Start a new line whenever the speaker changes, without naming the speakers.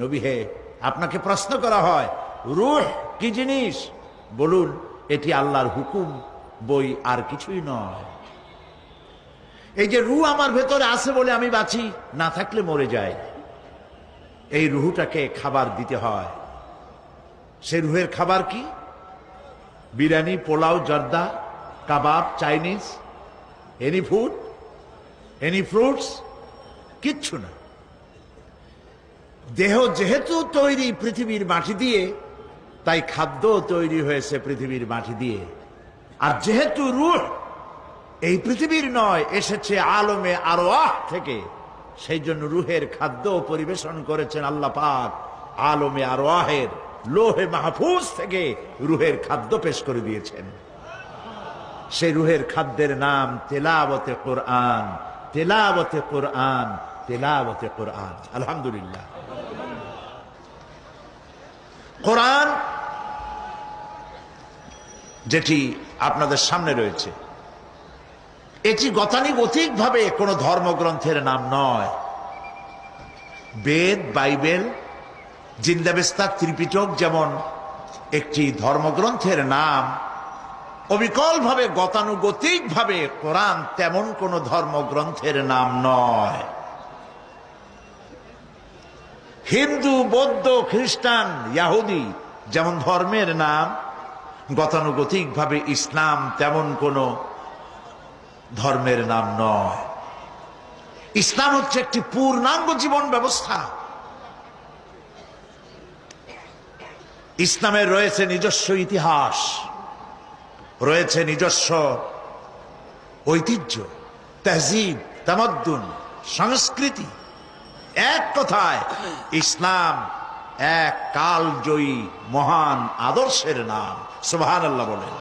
নবী হে, আপনাকে প্রশ্ন করা হয়, রুহ কি জিনিস? বলুন, এটি আল্লাহর হুকুম, বই আর কিছুই নয়। এই যে রু আমার ভেতরে আছে বলে আমি বাঁচি, না থাকলে মরে যায় এই রুহুটাকে খাবার দিতে হয়। সে রুহের খাবার কি? বিরিয়ানি, পোলাও, জর্দা, কাবাব, Chinese, any food, any fruits, কিচ্ছু না। দেহ যেহেতু তৈরি পৃথিবীর মাটি দিয়ে, তাই খাদ্য তৈরি হয়েছে পৃথিবীর মাটি দিয়ে। আর যেহেতু রুহ এই পৃথিবীর নয়, এসেছে আলমে আরও থেকে, সেই জন্য রুহের খাদ্য পরিবেশন করেছেন আল্লাহ পাক। আলমে আরোয়াহের লোহে মাহফুজ থেকে রুহের খাদ্য পেশ করে দিয়েছেন। সেই রুহের খাদ্যের নাম তেলাবতে কোরআন তেলাবতে কোরআন তেলাবতে কোরআন। আলহামদুলিল্লাহ। কোরআন যেটি আপনাদের সামনে রয়েছে, এটি গতানুগতিক ভাবে কোন ধর্মগ্রন্থের নাম নয়। বেদ, বাইবেল জিন্দাবেস্তা ত্রিপিটক যেমন একটি ধর্মগ্রন্থের নাম অবিকল ভাবে গতানুগতিক ভাবে কোরআন তেমন কোন ধর্মগ্রন্থের নাম নয়। হিন্দু, বৌদ্ধ, খ্রিস্টান, ইয়াহুদি, যেমন ধর্মের নাম গতানুগতিক ভাবে ইসলাম তেমন কোন ধর্মের নাম নয়। ইসলাম হচ্ছে একটি পূর্ণাঙ্গ জীবন ব্যবস্থা। ইসলামের রয়েছে নিজস্ব ইতিহাস, রয়েছে নিজস্ব ঐতিহ্য, তহজিব, তামাদ্দুন, সংস্কৃতি। এক কথায় ইসলাম এক কালজয়ী মহান আদর্শের নাম। সুবহান আল্লাহ বলেন।